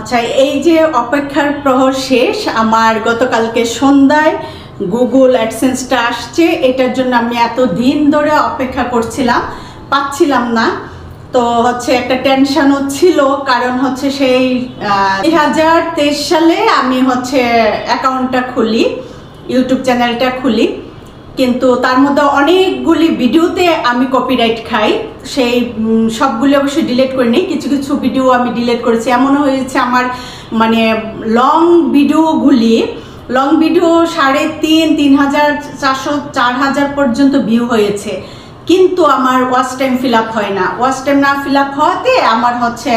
আচ্ছা এই যে অপেক্ষার প্রহর শেষ, আমার গতকালকে সন্ধ্যায় গুগল অ্যাডসেন্সটা আসছে, এটার জন্য আমি এত দিন ধরে অপেক্ষা করছিলাম, পাচ্ছিলাম না। তো হচ্ছে একটা টেনশনও ছিল, কারণ হচ্ছে সেই দুই হাজার তেইশ সালে আমি হচ্ছে অ্যাকাউন্টটা খুলি ইউটিউব চ্যানেলটা খুলি। কিন্তু তার মধ্যে অনেকগুলি ভিডিওতে আমি কপিরাইট খাই। সেই সবগুলি অবশ্যই ডিলিট নিই কিছু কিছু ভিডিও আমি ডিলিট করেছি। এমনও হয়েছে আমার মানে লং ভিডিওগুলি লং ভিডিও সাড়ে তিন তিন হাজার চারশো, চার হাজার পর্যন্ত ভিউ হয়েছে। কিন্তু আমার ওয়াচ টাইম ফিল আপ হয় না। ওয়াচ টাইম না ফিল আপ হওয়াতে আমার হচ্ছে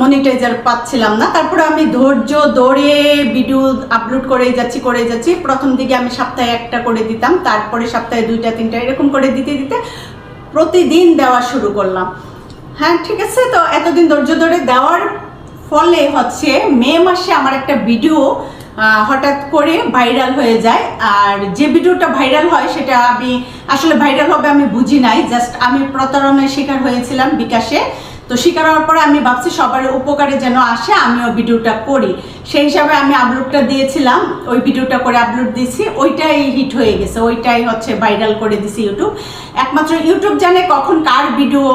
মনিটাইজার পাচ্ছিলাম না। তারপরে আমি ধৈর্য ধরে ভিডিও আপলোড করেই যাচ্ছি, করে যাচ্ছি। প্রথম দিকে আমি সপ্তাহে একটা করে দিতাম, তারপরে সপ্তাহে দুইটা, তিনটা এরকম করে দিতে দিতে প্রতিদিন দেওয়া শুরু করলাম। হ্যাঁ ঠিক আছে? তো এতদিন ধৈর্য ধরে দেওয়ার ফলে হচ্ছে মে মাসে আমার একটা ভিডিও হঠাৎ করে ভাইরাল হয়ে যায়। আর যে ভিডিওটা ভাইরাল হয়, সেটা আমি, আসলে ভাইরাল হবে আমি বুঝি নাই। জাস্ট আমি প্রতারণার শিকার হয়েছিলাম বিকাশে। তো শিকার হওয়ার পরে আমি ভাবছি সবার উপকারে যেন আসে, আমিও ভিডিওটা করি। সেই হিসাবে আমি আপলোডটা দিয়েছিলাম, ওই ভিডিওটা করে আপলোড দিয়েছি, ওইটাই হিট হয়ে গেছে, ওইটাই হচ্ছে ভাইরাল করে দিছি ইউটিউব একমাত্র ইউটিউব জানে কখন কার ভিডিও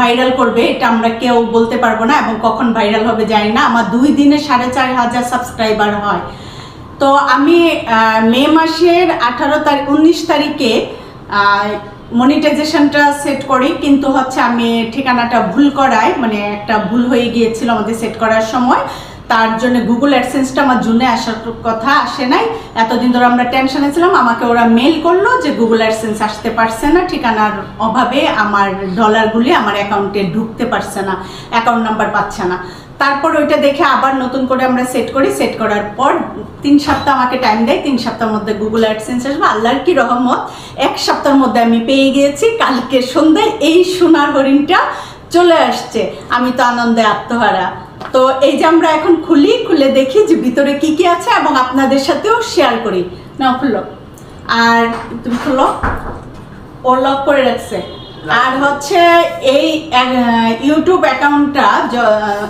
ভাইরাল করবে, এটা আমরা কেউ বলতে পারব না এবং কখন ভাইরাল হবে জানি না, আমার দুই দিনে সাড়ে চার হাজার সাবস্ক্রাইবার হয়। তো আমি মে মাসের আঠারো তারিখ, উনিশ তারিখে মনিটাইজেশনটা সেট করি, কিন্তু হচ্ছে আমি ঠিকানাটা ভুল করায় মানে একটা ভুল হয়ে গিয়েছিল আমাদের সেট করার সময়। তার জন্য গুগল অ্যাডসেন্সটা আমার জুনে আসার কথা আসে নাই। এতদিন ধরে আমরা টেনশনে ছিলাম, আমাকে ওরা মেল করল যে গুগল অ্যাডসেন্স আসতে পারছে না, ঠিকানার অভাবে আমার ডলারগুলি আমার অ্যাকাউন্টে ঢুকতে পারছে না অ্যাকাউন্ট নাম্বার পাচ্ছে না। তারপর ওইটা দেখে আবার নতুন করে আমরা সেট করি। সেট করার পর তিন সপ্তাহ আমাকে টাইম দেয়, তিন সপ্তাহের মধ্যে গুগল অ্যাডসেন্স আসবে। আল্লাহর কি রহমত, এক সপ্তাহের মধ্যে আমি পেয়ে গিয়েছি। কালকে সন্ধ্যায় এই সোনার হরিণটা চলে আসছে। আমি তো আনন্দে আত্মহারা। তো এই যে আমরা এখন খুলি খুলে দেখি যে ভিতরে কি কি আছে এবং আপনাদের সাথেও শেয়ার করি। না খুললো আর তুমি খুলো। ও লক করে রাখছে। আর হচ্ছে এই ইউটিউব অ্যাকাউন্টটা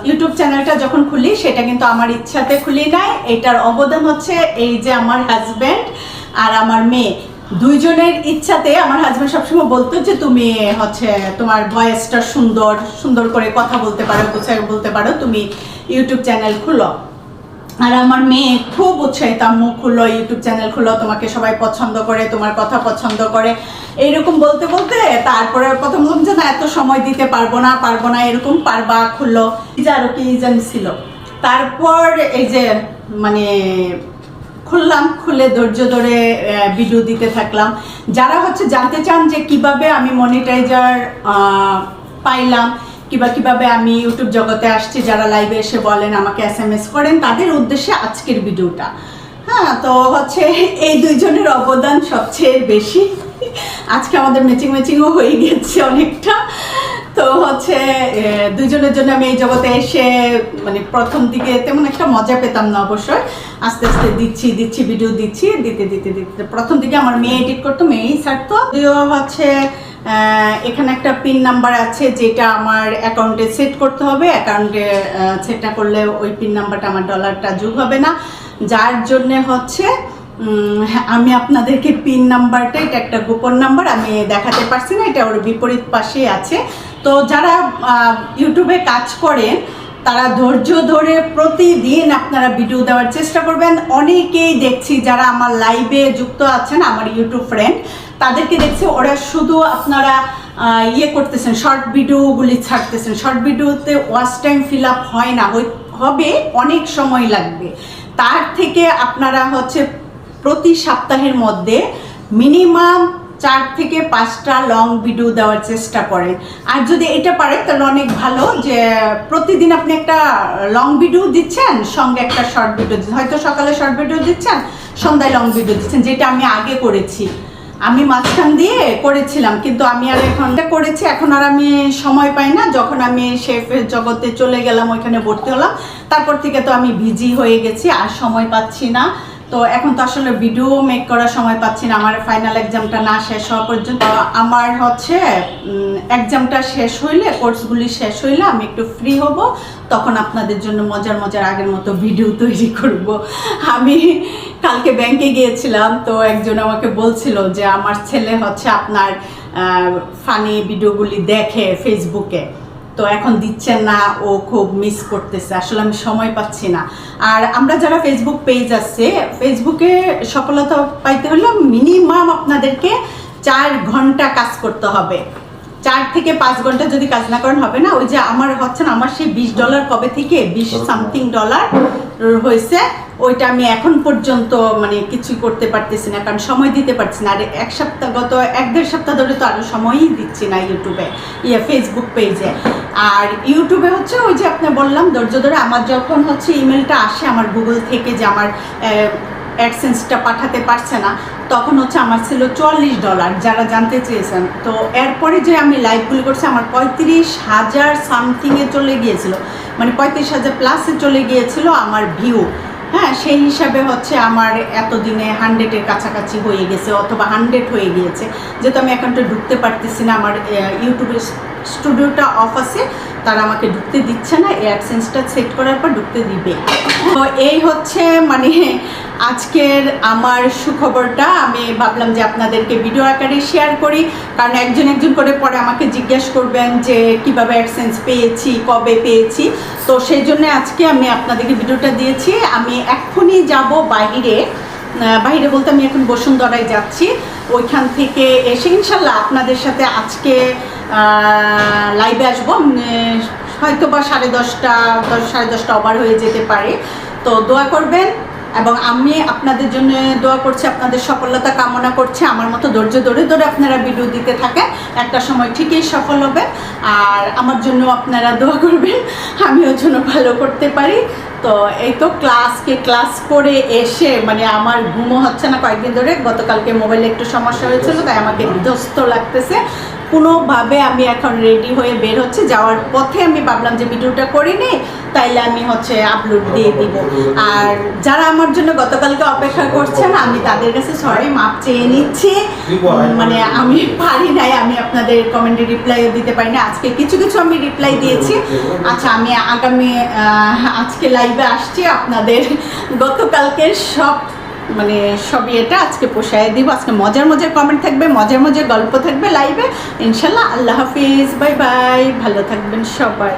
ইউটিউব চ্যানেলটা যখন খুলি সেটা কিন্তু আমার ইচ্ছাতে খুলি নাই। এটার অবদান হচ্ছে এই যে আমার হাজব্যান্ড আর আমার মেয়ে। দুইজনের ইচ্ছাতে আমার হাজব্যান্ড সবসময় বলতো যে তুমি হচ্ছে তোমার ভয়েসটা সুন্দর সুন্দর করে কথা বলতে পারো গুছাই বলতে পারো, তুমি ইউটিউব চ্যানেল খুলো। আর আমার মেয়ে খুব উৎসাহিত, আম্মু খুলো ইউটিউব চ্যানেল খুলো, তোমাকে সবাই পছন্দ করে, তোমার কথা পছন্দ করে। এইরকম বলতে বলতে তারপরে প্রথম বললাম যে না, এত সময় দিতে পারব না পারব না, এরকম পারবা খুললো যে আরও কি ছিল। তারপর এই যে মানে খুললাম, খুলে ধৈর্য ধরে ভিডিও দিতে থাকলাম। যারা হচ্ছে জানতে চান যে কীভাবে আমি মনিটাইজার পাইলাম, কিবা কীভাবে আমি ইউটিউব জগতে আসছি, যারা লাইভে এসে বলেন, আমাকে এস এম এস করেন, তাদের উদ্দেশ্যে আজকের ভিডিওটা হ্যাঁ তো হচ্ছে এই দুইজনের অবদান সবচেয়ে বেশি। আজকে আমাদের ম্যাচিং ম্যাচিংও হয়ে গেছে অনেকটা। তো হচ্ছে দুজনের জন্য আমি এই জগতে এসে মানে প্রথম দিকে তেমন একটা মজা পেতাম না অবশ্যই। আস্তে আস্তে দিচ্ছি দিচ্ছি ভিডিও দিচ্ছি দিতে দিতে দিতে। প্রথম দিকে আমার মেয়ে এডিট করতো মেয়েই ছাড়তো। যদিও হচ্ছে এখানে একটা পিন নাম্বার আছে যেটা আমার অ্যাকাউন্টে সেট করতে হবে। অ্যাকাউন্টে সেট না করলে ওই পিন নাম্বারটা আমার ডলারটা যোগ হবে না। যার জন্যে হচ্ছে হ্যাঁ, আমি আপনাদেরকে পিন নাম্বারটা এটা একটা গোপন নাম্বার আমি দেখাতে পারছি না এটা ওর বিপরীত পাশে আছে। তো যারা ইউটিউবে কাজ করেন, তারা ধৈর্য ধরে প্রতিদিন আপনারা ভিডিও দেওয়ার চেষ্টা করবেন। অনেকেই দেখছি যারা আমার লাইভে যুক্ত আছেন, আমার ইউটিউব ফ্রেন্ড তাদেরকে দেখছি ওরা শুধু আপনারা ইয়ে করতেছেন শর্ট ভিডিওগুলি ছাড়তেছেন। শর্ট ভিডিওতে ওয়াচ টাইম ফিল আপ হয় না হবে, অনেক সময় লাগবে। তার থেকে আপনারা হচ্ছে প্রতি সপ্তাহের মধ্যে মিনিমাম চার থেকে পাঁচটা লং ভিডিও দেওয়ার চেষ্টা করেন। আর যদি এটা পারে তাহলে অনেক ভালো যে প্রতিদিন আপনি একটা লং ভিডিও দিচ্ছেন, সঙ্গে একটা শর্ট ভিডিও হয়তো সকালে শর্ট ভিডিও দিচ্ছেন, সন্ধ্যায় লং ভিডিও দিচ্ছেন, যেটা আমি আগে করেছি। আমি মাঝখান দিয়ে করেছিলাম, কিন্তু আমি আর এখনটা করেছি, এখন আর আমি সময় পাই না। যখন আমি শেফের জগতে চলে গেলাম, ওইখানে ভর্তি হলাম, তারপর থেকে তো আমি ভিজি হয়ে গেছি, আর সময় পাচ্ছি না। তো এখন তো আসলে ভিডিও মেক করার সময় পাচ্ছি না, আমার ফাইনাল এক্সামটা না শেষ হওয়া পর্যন্ত। আমার হচ্ছে এক্সামটা শেষ হইলে কোর্সগুলি শেষ হইলে আমি একটু ফ্রি হব, তখন আপনাদের জন্য মজার মজার আগের মতো ভিডিও তৈরি করব। আমি কালকে ব্যাংকে গিয়েছিলাম, তো একজন আমাকে বলছিল যে, আমার ছেলে হচ্ছে আপনার ফানি ভিডিওগুলি দেখে ফেসবুকে তো এখন দিচ্ছেন না ও খুব মিস করতেছে আসলে আমি সময় পাচ্ছি না। আর আমরা যারা ফেসবুক পেজ আছে ফেসবুকে সফলতা পাইতে হলে মিনিমাম আপনাদেরকে চার ঘণ্টা কাজ করতে হবে। চার থেকে পাঁচ ঘণ্টা যদি কাজ না করেন হবে না ওই যে আমার হচ্ছে না আমার সেই বিশ ডলার কবে থেকে বিশ সামথিং ডলার হয়েছে ওইটা আমি এখন পর্যন্ত মানে কিছু করতে পারতেছি না কারণ সময় দিতে পারছি না। আর এক সপ্তাহ গত এক দেড় সপ্তাহ ধরে তো আরও সময়ই দিচ্ছি না ইউটিউবে ইয়ে ফেসবুক পেজে আর ইউটিউবে হচ্ছে ওই যে আপনি বললাম, ধৈর্য ধরে আমার যখন হচ্ছে ইমেলটা আসে আমার গুগল থেকে যে আমার অ্যাডসেন্সটা পাঠাতে পারছে না, তখন হচ্ছে আমার ছিল চুয়াল্লিশ ডলার যারা জানতে চেয়েছেন। তো এরপরে যে আমি লাইভগুলি করছি, আমার পঁয়ত্রিশ হাজার সামথিংয়ে চলে গিয়েছিল। মানে পঁয়ত্রিশ হাজার প্লাসে চলে গিয়েছিল আমার ভিউ হ্যাঁ সেই হিসাবে হচ্ছে আমার এতদিনে হান্ড্রেডের কাছাকাছি হয়ে গেছে, অথবা হান্ড্রেড হয়ে গিয়েছে। যেহেতু আমি অ্যাকাউন্টে ঢুকতে পারতেছি না আমার ইউটিউবের স্টুডিওটা অফ আছে, তারা আমাকে ঢুকতে দিচ্ছে না, এই অ্যাডসেন্সটা সেট করার পর ঢুকতে দিবে। তো এই হচ্ছে মানে আজকের আমার সুখবরটা। আমি ভাবলাম যে আপনাদেরকে ভিডিও আকারে শেয়ার করি, কারণ একজন একজন করে পরে আমাকে জিজ্ঞেস করবেন যে কীভাবে অ্যাডসেন্স পেয়েছি, কবে পেয়েছি। তো সেই জন্য আজকে আমি আপনাদেরকে ভিডিওটা দিয়েছি। আমি এক্ষুনি যাব বাইরে বাইরে বলতে আমি এখন বসুন্ধরায় যাচ্ছি। ওইখান থেকে এসে ইনশাল্লাহ আপনাদের সাথে আজকে লাইভে আসব। হয়তো বা সাড়ে দশটা, দশ সাড়ে দশটা ওভার হয়ে যেতে পারে। তো দোয়া করবেন এবং আমি আপনাদের জন্য দোয়া করছি, আপনাদের সফলতা কামনা করছি। আমার মতো ধৈর্য ধরে ধরে আপনারা ভিডিও দিতে থাকেন। একটা সময় ঠিকই সফল হবে। আর আমার জন্য আপনারা দোয়া করবেন, আমিও জন্য ভালো করতে পারি। তো এই তো ক্লাসকে ক্লাস করে এসে মানে আমার ঘুমও হচ্ছে না কয়েকদিন ধরে। গতকালকে মোবাইলে একটু সমস্যা হয়েছিল, তাই আমাকে বিধ্বস্ত লাগতেছে। কোনোভাবে আমি এখন রেডি হয়ে বের হচ্ছে। যাওয়ার পথে আমি ভাবলাম যে ভিডিওটা করে নিই, তাইলে আমি হচ্ছে আপলোড দিয়ে দিব। আর যারা আমার জন্য গতকালকে অপেক্ষা করছেন, আমি তাদের কাছে সরি মাপ চেয়ে নিচ্ছি। মানে আমি পারি নাই, আমি আপনাদের কমেন্টে রিপ্লাইও দিতে পারি না আজকে কিছু কিছু আমি রিপ্লাই দিয়েছি। আচ্ছা আমি আগামী আজকে লাইভে আসছি আপনাদের। গতকালকের সব মানে সবই এটা, আজকে পোষায় দিব, আজকে মজার মজার কমেন্ট থাকবে, মজার মজার গল্প থাকবে লাইভে ইনশাল্লাহ, আল্লাহ হাফিজ, বাই বাই, ভালো থাকবেন সবাই।